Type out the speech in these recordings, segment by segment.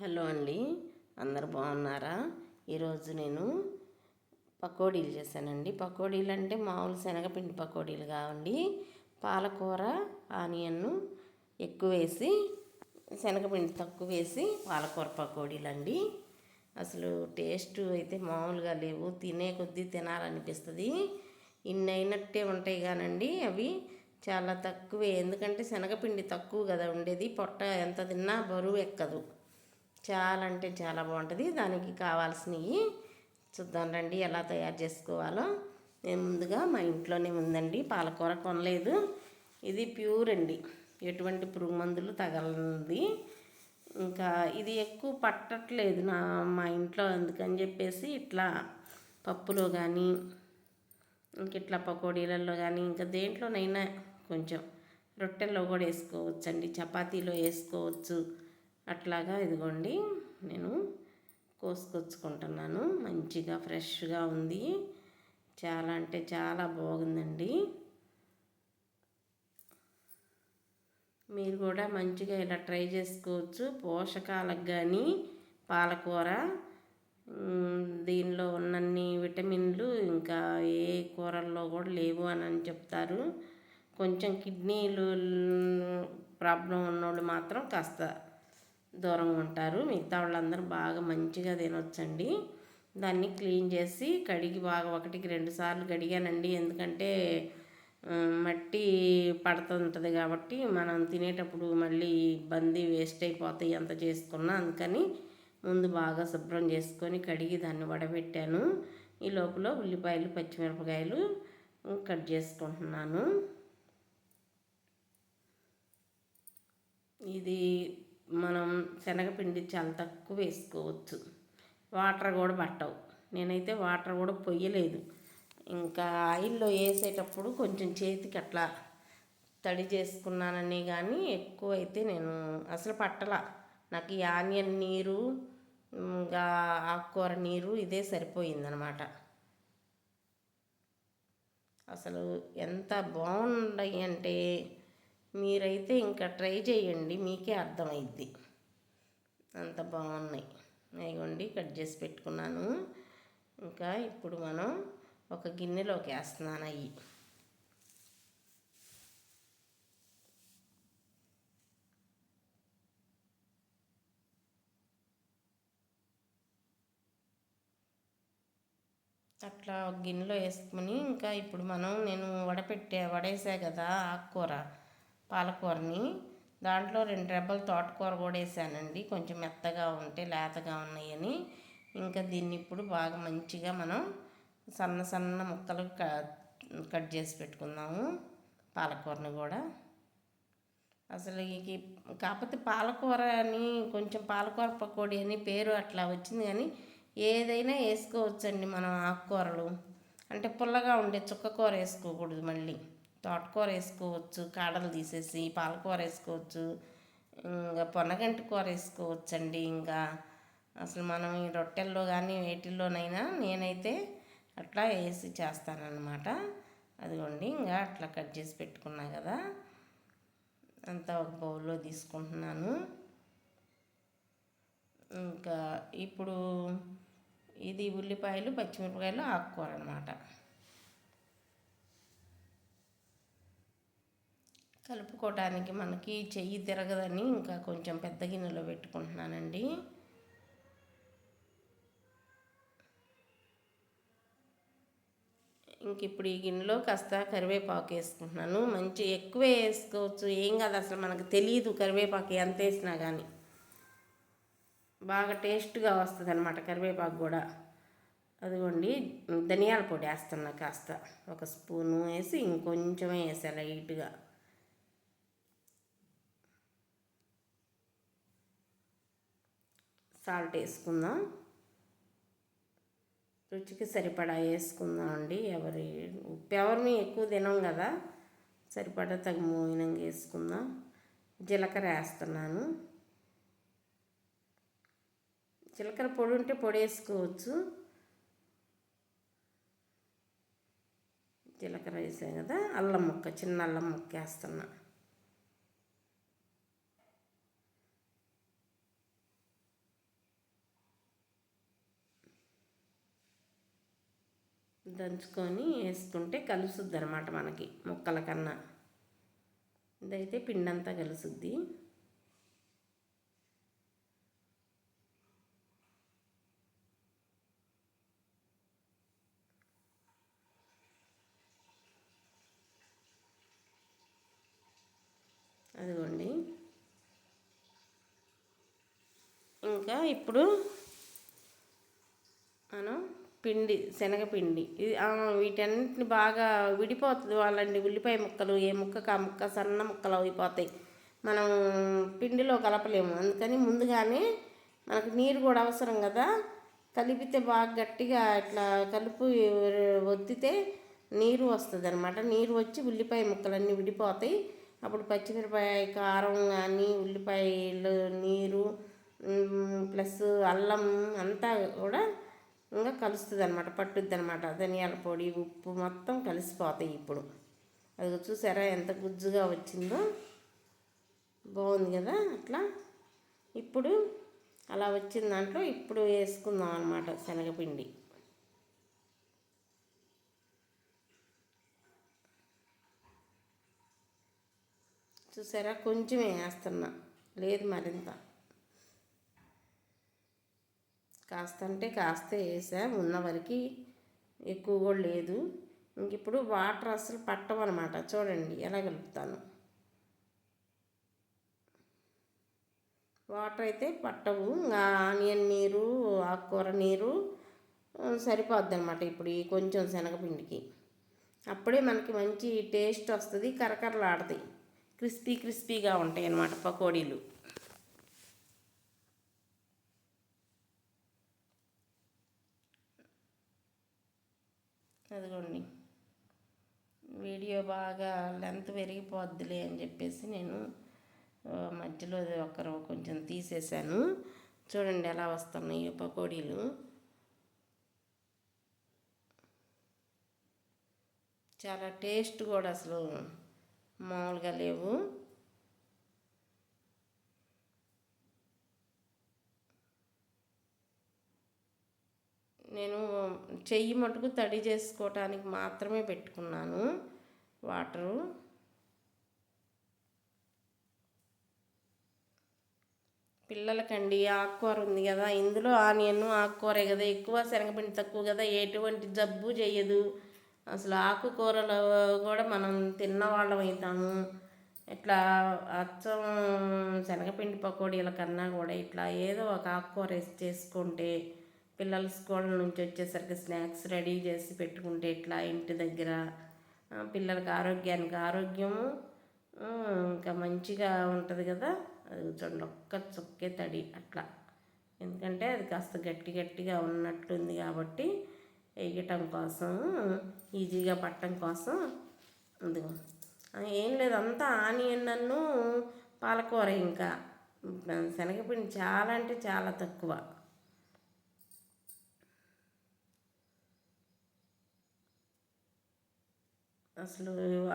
Hello అండి. అందరు బాగున్నారా? ఈరోజు నేను పకోడీలు చేశానండి. పకోడీలు అంటే మామూలు శనగపిండి పకోడీలు కావండి. పాలకూర ఆనియన్ను ఎక్కువ వేసి శనగపిండి తక్కువ వేసి పాలకూర పకోడీలు అండి అసలు టేస్ట్ అయితే మామూలుగా లేవు. తినే కొద్దీ తినాలనిపిస్తుంది. ఇన్ని అయినట్టే ఉంటాయి కానండి అవి. చాలా తక్కువే. ఎందుకంటే శనగపిండి తక్కువ కదా ఉండేది. పొట్ట ఎంత తిన్నా బరువు ఎక్కదు. చాలా అంటే చాలా బాగుంటుంది. దానికి కావాల్సినవి చూద్దాం రండి ఎలా తయారు చేసుకోవాలో. నేను ముందుగా మా ఇంట్లోనే ఉందండి పాలకూర కొనలేదు. ఇది ప్యూర్ అండి ఎటువంటి పురుగు మందులు తగలది ఇంకా ఇది ఎక్కువ పట్టట్లేదు నా మా ఇంట్లో అందుకని చెప్పేసి ఇట్లా పప్పులో కానీ ఇంక ఇట్లా పకోడీలలో కానీ ఇంకా దేంట్లోనైనా కొంచెం రొట్టెల్లో కూడా వేసుకోవచ్చండి చపాతీలో వేసుకోవచ్చు. అట్లాగా ఇదిగోండి నేను కోసుకొచ్చుకుంటున్నాను. మంచిగా ఫ్రెష్గా ఉంది. చాలా అంటే చాలా బాగుందండి. మీరు కూడా మంచిగా ఇలా ట్రై చేసుకోవచ్చు. పోషకాలకు కానీ పాలకూర దీనిలో ఉన్నన్ని విటమిన్లు ఇంకా ఏ కూరల్లో కూడా లేవు అని అని చెప్తారు. కొంచెం కిడ్నీలు ప్రాబ్లం ఉన్నోళ్ళు మాత్రం కాస్త దూరంగా ఉంటారు. మిగతా వాళ్ళందరూ బాగా మంచిగా తినొచ్చండి. దాన్ని క్లీన్ చేసి కడిగి బాగా ఒకటికి రెండు సార్లు కడిగానండి. ఎందుకంటే మట్టి పడుతుంటుంది కాబట్టి మనం తినేటప్పుడు మళ్ళీ ఇబ్బంది వేస్ట్ అయిపోతాయి ఎంత చేసుకున్నా. అందుకని ముందు బాగా శుభ్రం చేసుకొని కడిగి దాన్ని వడబెట్టాను. ఈ లోపల ఉల్లిపాయలు పచ్చిమిరపకాయలు కట్ చేసుకుంటున్నాను. ఇది శనగపిండి చాలా తక్కువ వేసుకోవచ్చు. వాటర్ కూడా పట్టవు. నేనైతే వాటర్ కూడా పొయ్యలేదు. ఇంకా ఆయిల్లో వేసేటప్పుడు కొంచెం చేతికి అట్లా తడి చేసుకున్నానని కానీ ఎక్కువ అయితే నేను అసలు పట్టల. నాకు ఈ ఆనియన్ నీరు ఇంకా ఆకుకూర నీరు ఇదే సరిపోయిందనమాట. అసలు ఎంత బాగున్నాయి అంటే మీరైతే ఇంకా ట్రై చేయండి. మీకే అర్థమైద్ది. అంత బాగున్నాయి. ఇవ్వండి కట్ చేసి పెట్టుకున్నాను. ఇంకా ఇప్పుడు మనం ఒక గిన్నెలోకి వేస్తున్నాను అవి అట్లా ఒక గిన్నెలో వేసుకుని ఇంకా ఇప్పుడు మనం నేను వడపెట్టే వడేసా కదా ఆకుకూర పాలకూరని. దాంట్లో రెండు రెబ్బలు తోటకూర కూడా వేసానండి. కొంచెం మెత్తగా ఉంటే లేతగా ఉన్నాయని. ఇంకా దీన్ని ఇప్పుడు బాగా మంచిగా మనం సన్న సన్న ముక్కలు కట్ చేసి పెట్టుకుందాము పాలకూరని కూడా. అసలు కాకపోతే పాలకూర అని కొంచెం పాలకూర పకోడీ అని పేరు అట్లా వచ్చింది కానీ ఏదైనా వేసుకోవచ్చండి మనం ఆకుకూరలు. అంటే పుల్లగా ఉండే చుక్కకూర వేసుకోకూడదు మళ్ళీ. తోటకూర వేసుకోవచ్చు కాడలు తీసేసి పాలకూర వేసుకోవచ్చు ఇంకా పొన్నగంటి కూర వేసుకోవచ్చు అండి ఇంకా. అసలు మనం ఈ రొట్టెల్లో కానీ వేటిల్లోనైనా నేనైతే అట్లా వేసి చేస్తానన్నమాట. అదిగోండి ఇంకా అట్లా కట్ చేసి పెట్టుకున్నా కదా. అంతా ఒక బౌల్లో తీసుకుంటున్నాను. ఇంకా ఇప్పుడు ఇది ఉల్లిపాయలు పచ్చిమిరపకాయలు ఆకుకూర అనమాట కలుపుకోవటానికి మనకి చెయ్యి తిరగదని ఇంకా కొంచెం పెద్ద గిన్నెలో పెట్టుకుంటున్నానండి. ఇంక ఇప్పుడు ఈ గిన్నెలో కాస్త కరివేపాకు వేసుకుంటున్నాను. మంచి ఎక్కువే వేసుకోవచ్చు. ఏం కాదు అసలు మనకు తెలియదు కరివేపాకు ఎంత వేసినా కానీ బాగా టేస్ట్గా వస్తుంది అనమాట కరివేపాకు కూడా. అదిగోండి ధనియాల పొడి వేస్తున్నా కాస్త. ఒక స్పూను వేసి ఇంకొంచెమే వేసా లైట్గా. సాల్ట్ వేసుకుందాం. రుచికి సరిపడా వేసుకుందాం అండి. ఎవరి ఉప్పు ఎవరిని ఎక్కువ తినం కదా సరిపడా తగు మోయినంగా వేసుకుందాం. జీలకర్ర వేస్తున్నాను. జీలకర్ర పొడి ఉంటే పొడి వేసుకోవచ్చు. జీలకర్ర వేసాం కదా అల్లం ముక్క చిన్న అల్లం ముక్క వేస్తున్నా. దంచుకొని వేసుకుంటే కలుసుద్ది అనమాట మనకి ముక్కల కన్నా. ఇదైతే పిండి అంతా కలుసుద్ది. అదిగోండి. ఇంకా ఇప్పుడు మనం పిండి శనగపిండి. ఇది వీటన్నిటిని బాగా విడిపోతుంది. వాళ్ళండి ఉల్లిపాయ ముక్కలు ఏ ముక్కకు ఆ ముక్క సన్న ముక్కలు అయిపోతాయి. మనం పిండిలో కలపలేము. అందుకని ముందుగానే మనకు నీరు కూడా అవసరం కదా. కలిపితే బాగా గట్టిగా ఇట్లా కలుపు ఒత్తితే నీరు వస్తుంది అనమాట నీరు వచ్చి ఉల్లిపాయ ముక్కలన్నీ విడిపోతాయి. అప్పుడు పచ్చిమిరపాయ కారం కానీ ఉల్లిపాయలు నీరు ప్లస్ అల్లం అంతా కూడా ఇంకా కలుస్తుంది అనమాట పట్టుద్ది అనమాట ధనియాల పొడి ఉప్పు మొత్తం కలిసిపోతాయి ఇప్పుడు. అది చూసారా ఎంత గుజ్జుగా వచ్చిందో? బాగుంది కదా అట్లా? ఇప్పుడు అలా వచ్చిన దాంట్లో ఇప్పుడు వేసుకుందాం అనమాట శనగపిండి. చూసారా? కొంచెం వేస్తున్నా. లేదు మరింత. కాస్త అంటే కాస్త వేసాం. ఉన్న వరకు ఎక్కువ కూడా లేదు. ఇంక ఇప్పుడు వాటర్ అసలు పట్టవన్నమాట. చూడండి ఎలా కలుపుతాను. వాటర్ అయితే పట్టవు. ఇంకా ఆనియన్ నీరు ఆకుకూర నీరు సరిపోద్ది అనమాట ఇప్పుడు ఈ కొంచెం శనగపిండికి. అప్పుడే మనకి మంచి టేస్ట్ వస్తుంది కరకరలాడుతాయి. క్రిస్పీ క్రిస్పీగా ఉంటాయి అన్నమాట పకోడీలు. అదిగోండి వీడియో బాగా లెంత్ పెరిగిపోద్దిలే అని చెప్పేసి నేను మధ్యలో ఒకరు కొంచెం తీసేసాను చూడండి ఎలా వస్తున్నాయి పకోడీలు. చాలా టేస్ట్ కూడా అసలు మామూలుగా లేవు. నేను చెయ్యి మటుకు తడి చేసుకోవటానికి మాత్రమే పెట్టుకున్నాను. వాటరు. పిల్లలకండి ఆకుకూర ఉంది కదా. ఇందులో ఆనియన్ ఆకుకూరే కదా. ఎక్కువ శనగపిండి తక్కువ కదా. ఎటువంటి జబ్బు చేయదు అసలు ఆకుకూరలు కూడా మనం తిన్నవాళ్ళం అవుతాము ఇట్లా అచ్చం శనగపిండి పకోడీల కన్నా కూడా ఇట్లా ఏదో ఒక ఆకుకూర వేసి చేసుకుంటే పిల్లలు స్కూల్ నుంచి వచ్చేసరికి స్నాక్స్ రెడీ చేసి పెట్టుకుంటే ఇట్లా ఇంటి దగ్గర పిల్లలకి ఆరోగ్యానికి ఆరోగ్యము ఇంకా మంచిగా ఉంటుంది కదా? అది చూడండి ఒక్క చుక్కే తడి అట్లా. ఎందుకంటే అది కాస్త గట్టి గట్టిగా ఉన్నట్టుంది కాబట్టి వేయటం కోసం ఈజీగా పట్టడం కోసం. అందుకో ఏం లేదు అంతా ఆనియన్ నన్ను పాలకూర ఇంకా. శనగపిండి చాలా అంటే చాలా తక్కువ. అసలు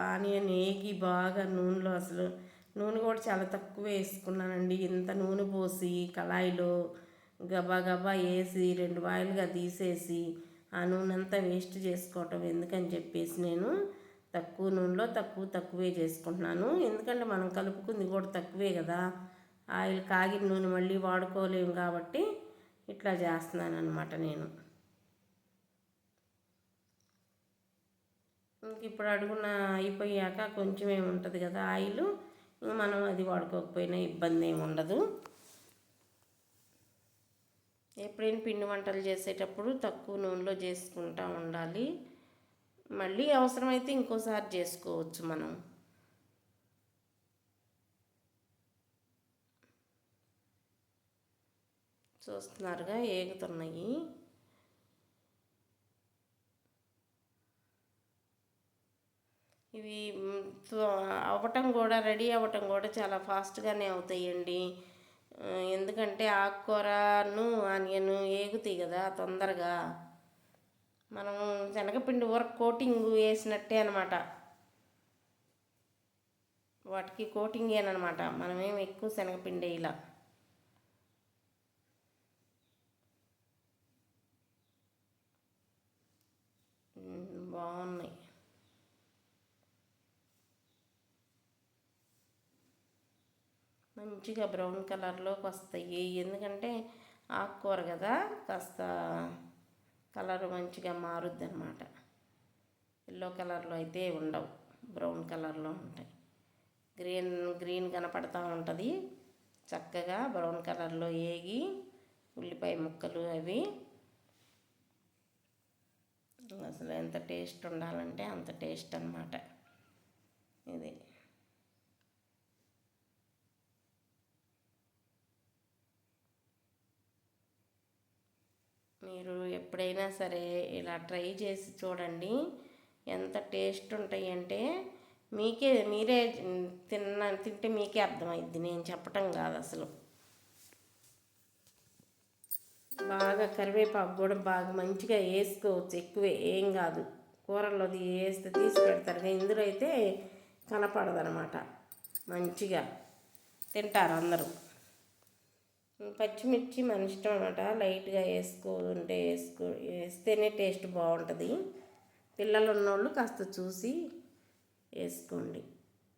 ఆనియన్ ఏగి బాగా నూనెలో అసలు నూనె కూడా చాలా తక్కువ వేసుకున్నానండి. ఇంత నూనె పోసి కళాయిలో గబా గబా వేసి రెండు వాయిలుగా తీసేసి ఆ నూనె అంతా వేస్ట్ చేసుకోవటం ఎందుకని చెప్పేసి నేను తక్కువ నూనెలో తక్కువ తక్కువే చేసుకుంటున్నాను. ఎందుకంటే మనం కలుపుకుంది కూడా తక్కువే కదా. ఆయిల్ కాగిన నూనె మళ్ళీ వాడుకోలేము కాబట్టి ఇట్లా చేస్తున్నాను అనమాట నేను. ఇంక ఇప్పుడు అడుగున అయిపోయాక కొంచెం ఏముంటుంది కదా ఆయిల్ మనం అది వాడుకోకపోయినా ఇబ్బంది ఏమి ఉండదు. ఎప్పుడైనా పిండి వంటలు చేసేటప్పుడు తక్కువ నూనెలో చేసుకుంటూ ఉండాలి. మళ్ళీ అవసరమైతే ఇంకోసారి చేసుకోవచ్చు మనం. చూస్తున్నారుగా ఏగుతున్నాయి. ఇవి అవ్వటం కూడా రెడీ అవ్వటం కూడా చాలా ఫాస్ట్గానే అవుతాయండి. ఎందుకంటే ఆకుకూరను ఆనియన్ ఏగుతాయి కదా తొందరగా. మనం శనగపిండి ఊరకు కోటింగ్ వేసినట్టే అనమాట వాటికి కోటింగ్ ఏనమాట మనమేం ఎక్కువ శనగపిండి ఇలా. మంచిగా బ్రౌన్ కలర్లోకి వస్తాయి. ఎందుకంటే ఆకుకూర కదా కాస్త కలర్ మంచిగా మారుద్ది అనమాట ఎల్లో కలర్లో అయితే ఉండవు బ్రౌన్ కలర్లో ఉంటాయి. గ్రీన్ గ్రీన్ కనపడతా ఉంటుంది. చక్కగా బ్రౌన్ కలర్లో ఏగి ఉల్లిపాయ ముక్కలు అవి. అసలు ఎంత టేస్ట్ ఉండాలంటే అంత టేస్ట్ అనమాట ఇది. మీరు ఎప్పుడైనా సరే ఇలా ట్రై చేసి చూడండి. ఎంత టేస్ట్ ఉంటాయంటే మీకే మీరే తిన్న తింటే మీకే అర్థమైద్ది. నేను చెప్పటం కాదు అసలు. బాగా కరివేపాకు కూడా బాగా మంచిగా వేసుకోవచ్చు. ఎక్కువే ఏం కాదు. కూరల్లో వేస్తే తీసి పెడతారు. ఇందులో అయితే కనపడదనమాట. మంచిగా తింటారు అందరూ. పచ్చిమిర్చి మన ఇష్టం అనమాట లైట్గా వేసుకుంటే వేసుకో వేస్తేనే టేస్ట్ బాగుంటుంది. పిల్లలు ఉన్నోళ్ళు కాస్త చూసి వేసుకోండి.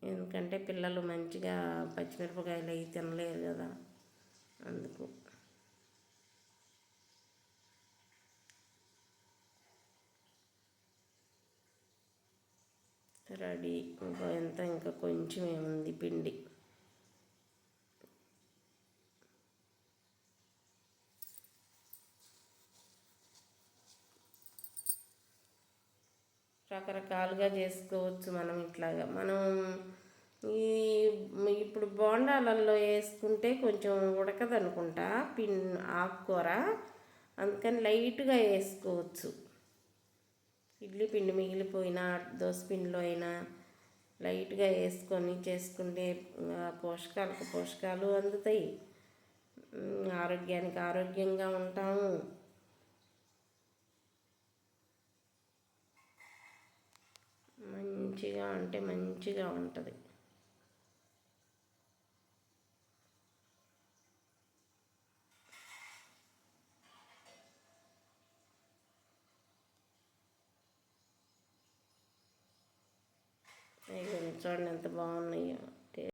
ఎందుకంటే పిల్లలు మంచిగా పచ్చిమిరపకాయలు అవి తినలేరు కదా. అందుకు. రెడీ. ఇంకా ఎంత ఇంకా కొంచెం ఏముంది పిండి. రకాలుగా చేసుకోవచ్చు మనం ఇట్లాగా. మనం ఈ ఇప్పుడు బోండాలలో వేసుకుంటే కొంచెం ఉడకదనుకుంటా పిన్ ఆకుకూర. అందుకని లైట్గా వేసుకోవచ్చు. ఇడ్లీ పిండి మిగిలిపోయినా దోశ పిండిలో అయినా లైట్గా వేసుకొని చేసుకుంటే పోషకాలకు పోషకాలు అందుతాయి. ఆరోగ్యానికి ఆరోగ్యంగా ఉంటాము. ఎలా అంటే మంచిగా ఉంటుంది. చూడండి ఎంత బాగున్నాయో.